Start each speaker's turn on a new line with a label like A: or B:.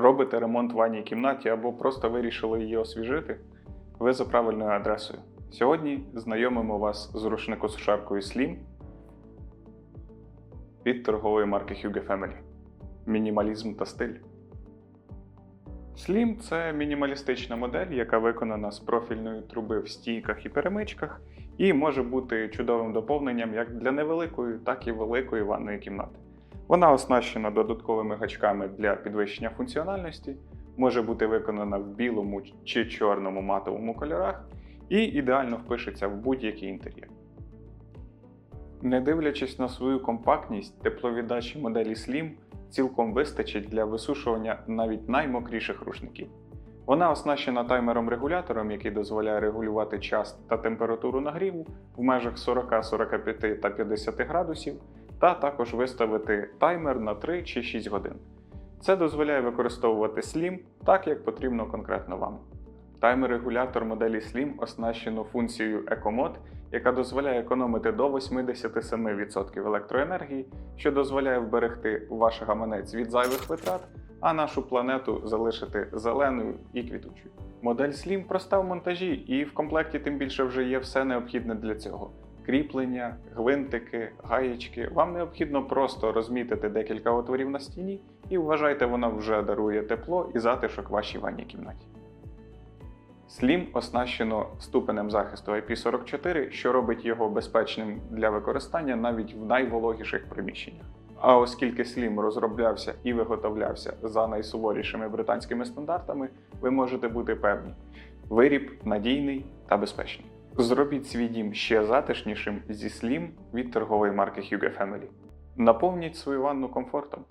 A: Робите ремонт в ванній кімнаті або просто вирішили її освіжити, ви за правильною адресою. Сьогодні знайомимо вас з рушникосушаркою Slim від торгової марки Hugo Family. Мінімалізм та стиль. Slim – це мінімалістична модель, яка виконана з профільної труби в стійках і перемичках, і може бути чудовим доповненням як для невеликої, так і великої ванної кімнати. Вона оснащена додатковими гачками для підвищення функціональності, може бути виконана в білому чи чорному матовому кольорах і ідеально впишеться в будь-який інтер'єр. Не дивлячись на свою компактність, тепловіддачі моделі Slim цілком вистачить для висушування навіть наймокріших рушників. Вона оснащена таймером-регулятором, який дозволяє регулювати час та температуру нагріву в межах 40, 45 та 50 градусів, та також виставити таймер на 3 чи 6 годин. Це дозволяє використовувати Slim так, як потрібно конкретно вам. Таймер-регулятор моделі Slim оснащено функцією EcoMod, яка дозволяє економити до 87% електроенергії, що дозволяє вберегти ваш гаманець від зайвих витрат, а нашу планету залишити зеленою і квітучою. Модель Slim проста в монтажі, і в комплекті тим більше вже є все необхідне для цього. Кріплення, гвинтики, гаєчки. Вам необхідно просто розмітити декілька отворів на стіні, і вважайте, вона вже дарує тепло і затишок вашій ванній кімнаті. Slim оснащено ступенем захисту IP44, що робить його безпечним для використання навіть в найвологіших приміщеннях. А оскільки Slim розроблявся і виготовлявся за найсуворішими британськими стандартами, ви можете бути певні, виріб надійний та безпечний. Зробіть свій дім ще затишнішим зі слім від торгової марки Hugo Family. Наповніть свою ванну комфортом.